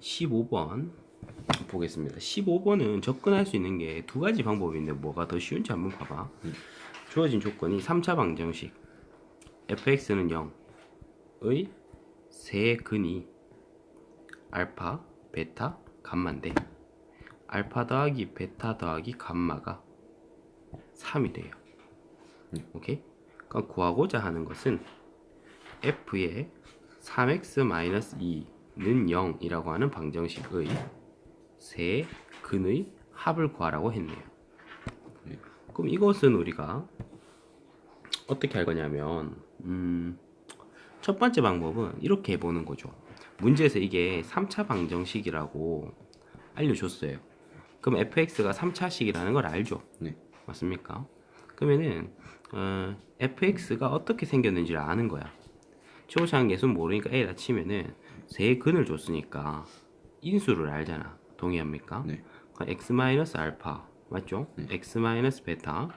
15번 보겠습니다. 15번은 접근할 수 있는 게 두 가지 방법인데 뭐가 더 쉬운지 한번 봐봐. 주어진 조건이 3차 방정식 fx는 0의 세 근이 알파, 베타, 감마인데 알파 더하기 베타 더하기 감마가 3이 돼요. 오케이? 그러니까 구하고자 하는 것은 f의 3x-2 는 0이라고 하는 방정식의 세 근의 합을 구하라고 했네요. 그럼 이것은 우리가 어떻게 할 거냐면 음, 첫 번째 방법은 이렇게 해보는 거죠. 문제에서 이게 3차 방정식이라고 알려줬어요. 그럼 fx가 3차식이라는 걸 알죠? 네. 맞습니까? 그러면은 어, fx가 어떻게 생겼는지를 아는 거야. 초고차원 계수는 모르니까 a라 치면은 세 근을 줬으니까 인수를 알잖아. 동의합니까? 네. 그럼 x 마이너스 알파 맞죠? x 마이너스 베타,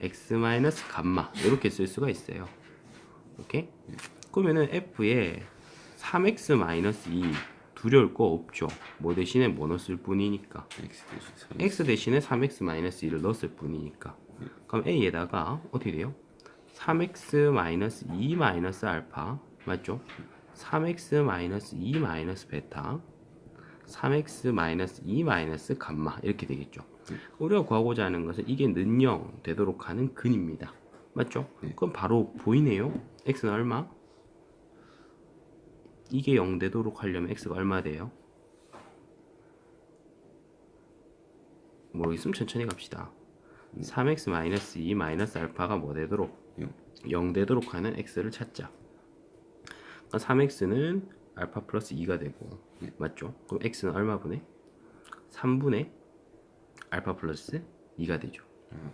x 마이너스 감마 이렇게 쓸 수가 있어요. 오케이? 그러면은 f에 3x 마이너스 2 두려울 거 없죠. 뭐 대신에 뭐 넣었을 뿐이니까. x 대신 3 x 대신에 3x 마이너스 2를 넣었을 뿐이니까. 그럼 a에다가 어떻게 돼요? 3x 마이너스 2 마이너스 알파 맞죠? 3x 마이너스 2 마이너스 베타 3x 마이너스 2 마이너스 감마 이렇게 되겠죠. 우리가 구하고자 하는 것은 이게 는영 되도록 하는 근입니다. 맞죠? 네. 그럼 바로 보이네요. x는 얼마? 이게 0 되도록 하려면 x가 얼마 돼요? 모르겠으면 천천히 갑시다. 3x 마이너스 2 마이너스 알파가 뭐 되도록? 영. 0 되도록 하는 x를 찾자. 그러니까 3x는 알파 플러스 2가 되고 네. 맞죠? 그럼 x는 얼마 분의? 3분의 알파 플러스 2가 되죠.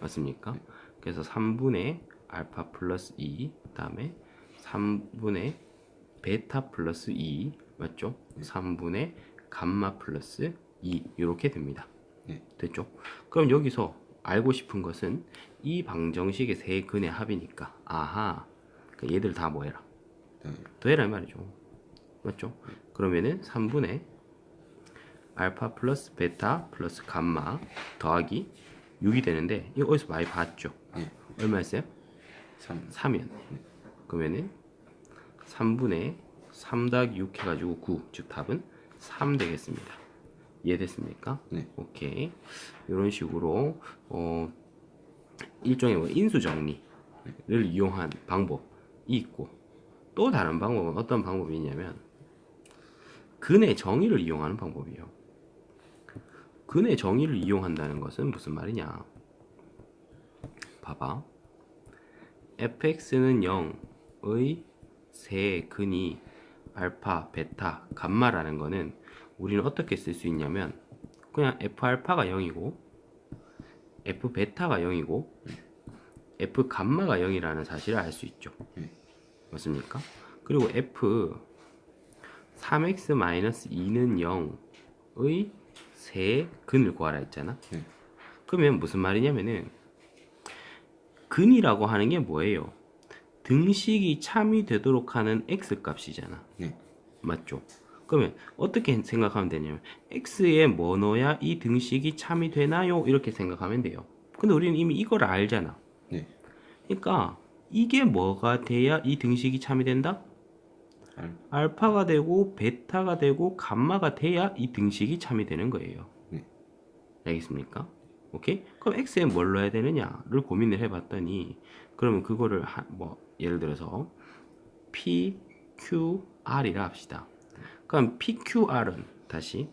맞습니까? 그래서 3분의 알파 플러스 2 다음에 3분의 베타 플러스 2 맞죠? 3분의 감마 플러스 2 이렇게 됩니다. 네. 됐죠? 그럼 여기서 알고 싶은 것은 이 방정식의 세 근의 합이니까 아하 그러니까 얘들 다 뭐해라 네. 더해라 이 말이죠 맞죠? 그러면은 3분의 알파 플러스 베타 플러스 감마 더하기 6이 되는데 이거 어디서 많이 봤죠? 네. 얼마였어요? 3 3이었네 그러면은 3분의 3 더하기 6 해가지고 9 즉 답은 3 되겠습니다 이해됐습니까? 네. 오케이 이런 식으로 어 일종의 뭐 인수 정리를 이용한 방법이 있고 또 다른 방법은 어떤 방법이 있냐면 근의 정의를 이용하는 방법이에요. 근의 정의를 이용한다는 것은 무슨 말이냐? 봐봐. fx는 0의 세 근이 알파, 베타, 감마라는 거는 우리는 어떻게 쓸 수 있냐면 그냥 f 알파가 0이고 f 베타가 0이고 f 감마가 0이라는 사실을 알 수 있죠. 네. 맞습니까? 그리고 f 3x-2는 0의 세 근을 구하라 했잖아. 네. 그러면 무슨 말이냐면은 근이라고 하는 게 뭐예요? 등식이 참이 되도록 하는 x 값이잖아. 네. 맞죠? 그러면 어떻게 생각하면 되냐면 x에 뭐 넣어야 이 등식이 참이 되나요? 이렇게 생각하면 돼요. 근데 우리는 이미 이걸 알잖아. 네. 그러니까 이게 뭐가 돼야 이 등식이 참이 된다? 알 알파가 되고 베타가 되고 감마가 돼야 이 등식이 참이 되는 거예요. 네. 알겠습니까? 오케이? 그럼 x에 뭘 넣어야 되느냐를 고민을 해봤더니 그러면 그거를 하, 뭐 예를 들어서 p, q, r이라 합시다. 그럼 p, q, r은 다시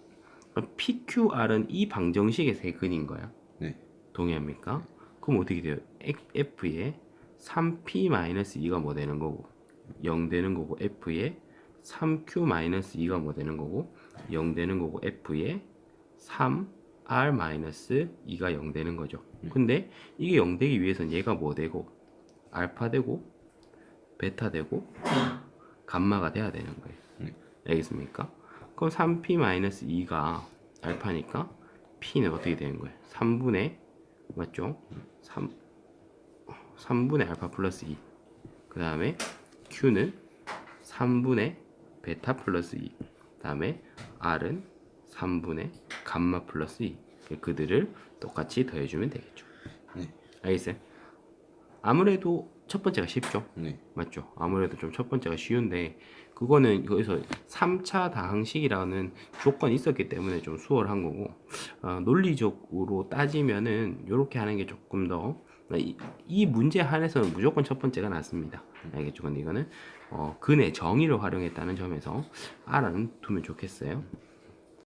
p, q, r은 이 방정식의 세 근인 거야. 네. 동의합니까? 그럼 어떻게 돼요? f에 3p-2가 뭐 되는 거고 0 되는 거고 f에 3q-2가 뭐 되는 거고 0 되는 거고 f에 3r-2가 0 되는 거죠. 근데 이게 0 되기 위해선 얘가 뭐 되고 알파 되고 베타 되고 감마가 돼야 되는 거예요. 네. 알겠습니까? 그럼 3p-2가 알파니까 p는 어떻게 되는 거예요? 3분의 맞죠? 3 3분의 알파 플러스 2. 그 다음에 q는 3분의 베타 플러스 2. 그 다음에 R은 3분의 감마 플러스 2 그들을 똑같이 더해주면 되겠죠. 네. 알겠어요? 아무래도 첫 번째가 쉽죠. 네. 맞죠? 아무래도 좀 첫 번째가 쉬운데 그거는 여기서 3차 다항식이라는 조건이 있었기 때문에 좀 수월한 거고 어, 논리적으로 따지면은 이렇게 하는 게 조금 더 이, 이 문제 한에서는 무조건 첫 번째가 낫습니다. 알겠죠? 근데 이거는 어, 근의 정의를 활용했다는 점에서 R은 두면 좋겠어요.